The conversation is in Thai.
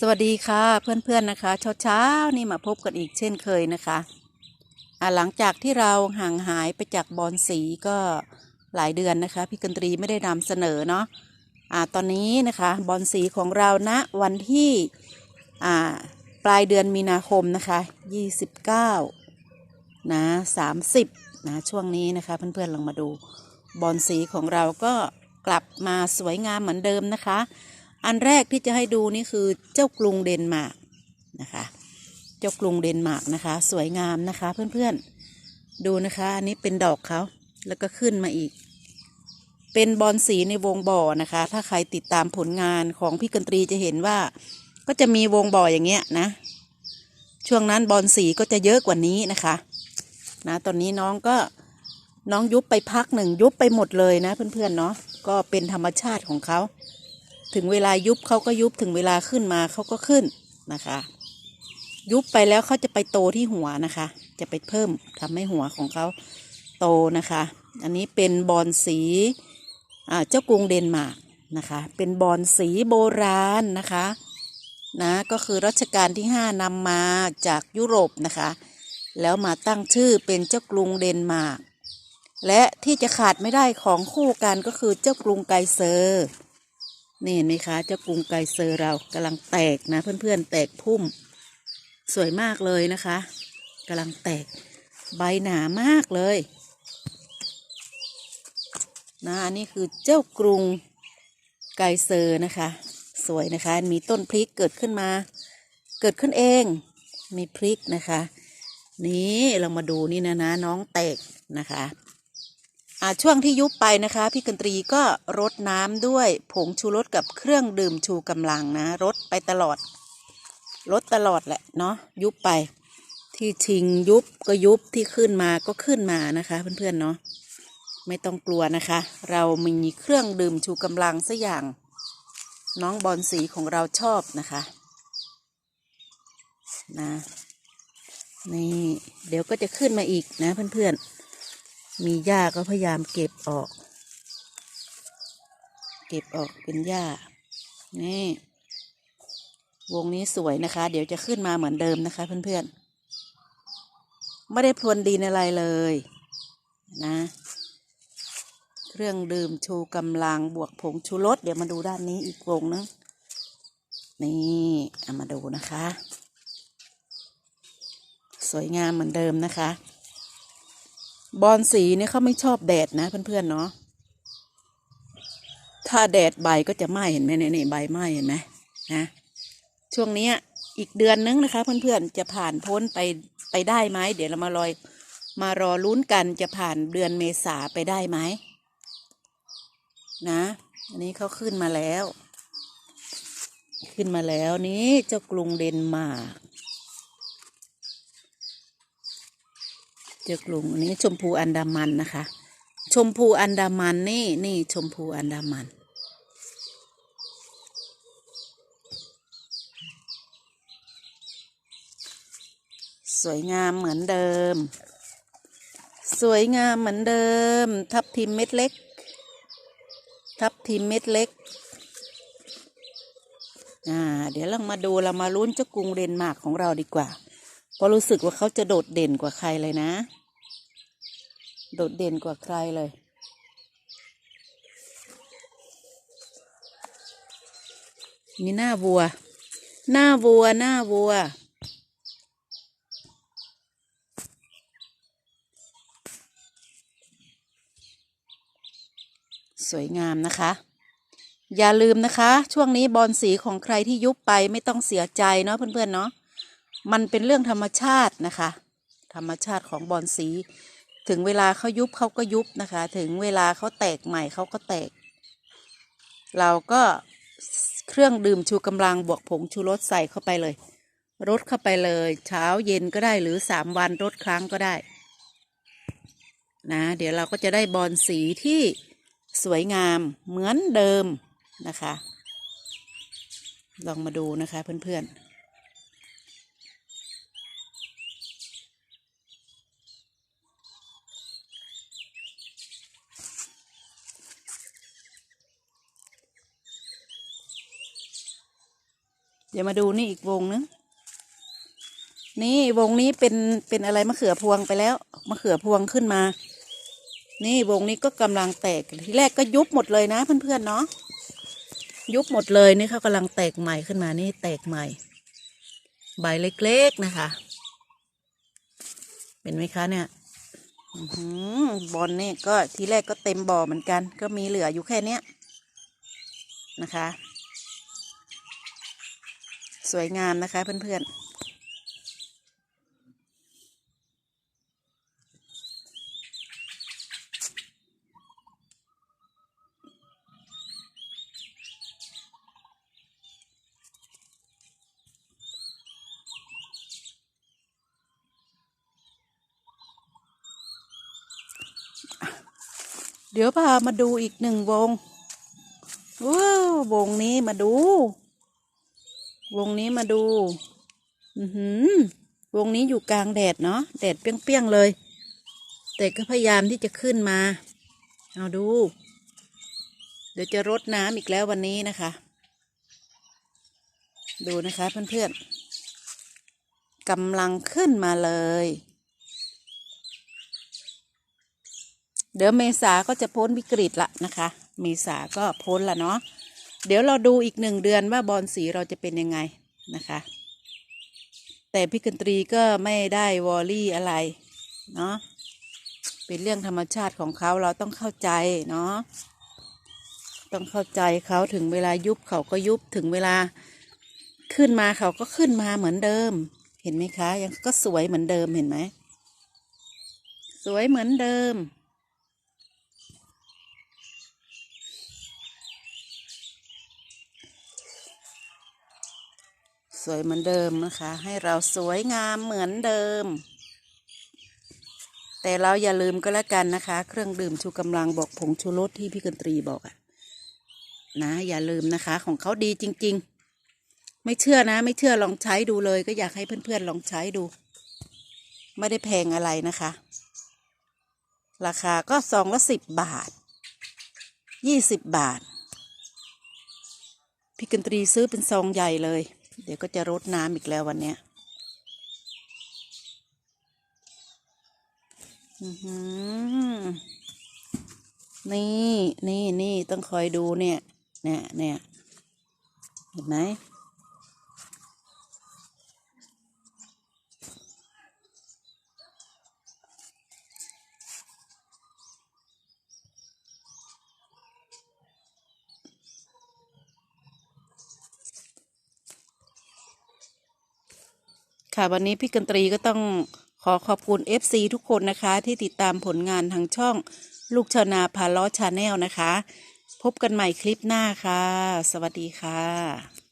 สวัสดีค่ะเพื่อนๆนะคะเช้าๆนี่มาพบกันอีกเช่นเคยนะคะอ่าหลังจากที่เราห่างหายไปจากบอลสีก็หลายเดือนนะคะ พี่กันตรีไม่ได้นำเสนอเนาะอ่าตอนนี้นะคะบอลสีของเราณวันที่ปลายเดือนมีนาคมนะคะ29นะ30นะช่วงนี้นะคะเพื่อนๆลองมาดูบอลสีของเราก็กลับมาสวยงามเหมือนเดิมนะคะ อันแรกที่จะให้ดูนี่คือเจ้ากรุงเดนมาร์กนะคะ เจ้ากรุงเดนมาร์กนะคะ สวยงามนะคะเพื่อนๆ ดูนะคะ อันนี้เป็นดอกเขาแล้วก็ขึ้นมาอีก เป็นบอลสีในวงบ่อนะคะ ถ้าใครติดตามผลงานของพี่กันตรีจะเห็นว่า ก็จะมีวงบ่ออย่างเงี้ยนะ ช่วงนั้นบอลสีก็จะเยอะกว่านี้นะคะ นะ ตอนนี้น้องก็น้องยุบไปพักหนึ่งยุบไปหมดเลยนะเพื่อนๆเนาะก็เป็นธรรมชาติของเขา ถึงเวลายุบเขาก็ยุบถึงเวลาขึ้นมาเขาก็ขึ้นนะคะ ยุบไปแล้วเขาจะไปโตที่หัวนะคะ จะไปเพิ่มทำให้หัวของเขาโตนะคะ อันนี้เป็นบอลสีเจ้ากรุงเดนมาร์กนะคะ เป็นบอลสีโบราณนะคะนะก็คือรัชกาลที่ห้านำมาจากยุโรปนะคะ แล้วมาตั้งชื่อเป็นเจ้ากรุงเดนมาร์กและที่จะขาดไม่ได้ของคู่กันก็คือเจ้ากรุงไกเซอร์ นี่เห็นไหมคะเจ้ากรุงไกเซอร์เรากำลังแตกนะ เพื่อนๆ แตกพุ่ม สวยมากเลยนะคะกำลังแตกใบหนามากเลยนะอันนี้คือเจ้ากรุงไกเซอร์นะคะ สวยนะคะ มีต้นพริกเกิดขึ้นมา เกิดขึ้นเอง มีพริกนะคะ นี่เรามาดูนี่นะนะน้องแตกนะคะ ช่วงที่ยุบไปนะคะ พี่กันตรีก็รดน้ำด้วยผงชูรสกับเครื่องดื่มชูกำลังนะรดไปตลอดรดตลอดแหละเนาะยุบไป ที่ชิงยุบก็ยุบที่ขึ้นมาก็ขึ้นมานะคะเพื่อนๆเนาะไม่ต้องกลัวนะคะ เรามีเครื่องดื่มชูกำลังสักอย่าง น้องบอลสีของเราชอบนะคะนะนี่เดี๋ยวก็จะขึ้นมาอีกนะเพื่อนๆ มีหญ้าก็พยายามเก็บออก เก็บออกเป็นหญ้า นี่ วงนี้สวยนะคะ เดี๋ยวจะขึ้นมาเหมือนเดิมนะคะ เพื่อนๆ ไม่ได้พรวนดินอะไรเลย นะ เครื่องดื่มชูกำลังบวกผงชูรสเดี๋ยวมาดูด้านนี้อีกวงนึงนี่เอามาดูนะคะ สวยงามเหมือนเดิมนะคะ บอลสีเนี่ยเขาไม่ชอบแดดนะเพื่อนๆเนาะถ้าแดดใบก็จะไหม้เห็นไหมเนี่ยนี่ใบไหม้เห็นไหมนะช่วงนี้อีกเดือนนึงนะคะ เพื่อนๆจะผ่านพ้นไปไปได้ไหมเดี๋ยวเรามาลอย มารอลุ้นกันจะผ่านเดือนเมษาไปได้ไหมนะ อันนี้เขาขึ้นมาแล้ว ขึ้นมาแล้วนี่เจ้ากรุงเดนมาร์ก เจอกลุ่มอันนี้ชมพูอันดามันนะคะ ชมพูอันดามันนี่นี่ชมพูอันดามันสวยงามเหมือนเดิม สวยงามเหมือนเดิม ทับทิมเม็ดเล็ก ทับทิมเม็ดเล็ก อ่า เดี๋ยวเรามาดูเรามาลุ้นเจ้ากรุงเดนมาร์กของเราดีกว่า เพราะรู้สึกว่าเขาจะโดดเด่นกว่าใครเลยนะ โดดเด่นกว่าใครเลย มีหน้าวัว หน้าวัว หน้าวัว สวยงามนะคะ อย่าลืมนะคะ ช่วงนี้บอลสีของใครที่ยุบไปไม่ต้องเสียใจเนาะเพื่อนๆเนาะมันเป็นเรื่องธรรมชาตินะคะ ธรรมชาติของบอลสี ถึงเวลาเขายุบเขาก็ยุบนะคะ ถึงเวลาเขาแตกใหม่เขาก็แตก เราก็เครื่องดื่มชูกำลังบวกผงชูรสใส่เข้าไปเลยรดเข้าไปเลย เช้าเย็นก็ได้หรือสามวันรดครั้งก็ได้ นะ เดี๋ยวเราก็จะได้บอลสีที่สวยงามเหมือนเดิมนะคะ ลองมาดูนะคะเพื่อนๆ ดี๋ยวมาดูนี่อีกวงนึง นี่วงนี้เป็นเป็นอะไรมะเขือพวงไปแล้วมะเขือพวงขึ้นมา นี่วงนี้ก็กำลังแตกทีแรกก็ยุบหมดเลยนะเพื่อนๆเนาะยุบหมดเลยนี่เขากำลังแตกใหม่ขึ้นมานี่แตกใหม่ ใบเล็กๆนะคะ เป็นไหมคะเนี่ยอบอลนี่ก็ทีแรกก็เต็มบ่อเหมือนกัน ก็มีเหลืออยู่แค่เนี้ยนะคะ สวยงามนะคะเพื่อนๆเดี๋ยวพามาดูอีกหนึ่งวงว้าววงนี้มาดู วงนี้มาดู อือหือ วงนี้อยู่กลางแดดเนาะ แดดเปี้ยงๆเลย แต่ก็พยายามที่จะขึ้นมา เอาดู เดี๋ยวจะรดน้ำอีกแล้ววันนี้นะคะ ดูนะคะเพื่อนๆกำลังขึ้นมาเลย เดี๋ยวเมษาก็จะพ้นวิกฤตละนะคะ เมษาก็พ้นละเนาะ เดี๋ยวเราดูอีกหนึ่งเดือนว่าบอลสีเราจะเป็นยังไงนะคะ แต่พี่กันตรีก็ไม่ได้วอรี่อะไรเนาะเป็นเรื่องธรรมชาติของเขาเราต้องเข้าใจเนาะต้องเข้าใจเขาถึงเวลายุบเขาก็ยุบถึงเวลาขึ้นมาเขาก็ขึ้นมาเหมือนเดิม เห็นไหมคะ ยังก็สวยเหมือนเดิมเห็นไหมสวยเหมือนเดิม สวยเหมือนเดิมนะคะ ให้เราสวยงามเหมือนเดิม แต่เราอย่าลืมก็แล้วกันนะคะ เครื่องดื่มชูกำลังบอกผงชูรสที่พี่กันตรีบอกอะนะอย่าลืมนะคะของเขาดีจริง ๆ ไม่เชื่อนะ ไม่เชื่อลองใช้ดูเลย ก็อยากให้เพื่อนๆลองใช้ดู ไม่ได้แพงอะไรนะคะ ราคาก็ซองละสิบบาทยี่สิบบาทพี่กันตรีซื้อเป็นซองใหญ่เลย เดี๋ยวก็จะรดน้ำอีกแล้ววันเนี้ยอื้อหือนี่นี่นี่ต้องคอยดูเนี่ย เนี่ยเนี่ยเห็นไหม ค่ะวันนี้พี่กันตรีก็ต้องขอขอบคุณ FC ทุกคนนะคะ ที่ติดตามผลงานทางช่องลูกชาวนาพาล้อชาแนลนะคะ พบกันใหม่คลิปหน้าค่ะ สวัสดีค่ะ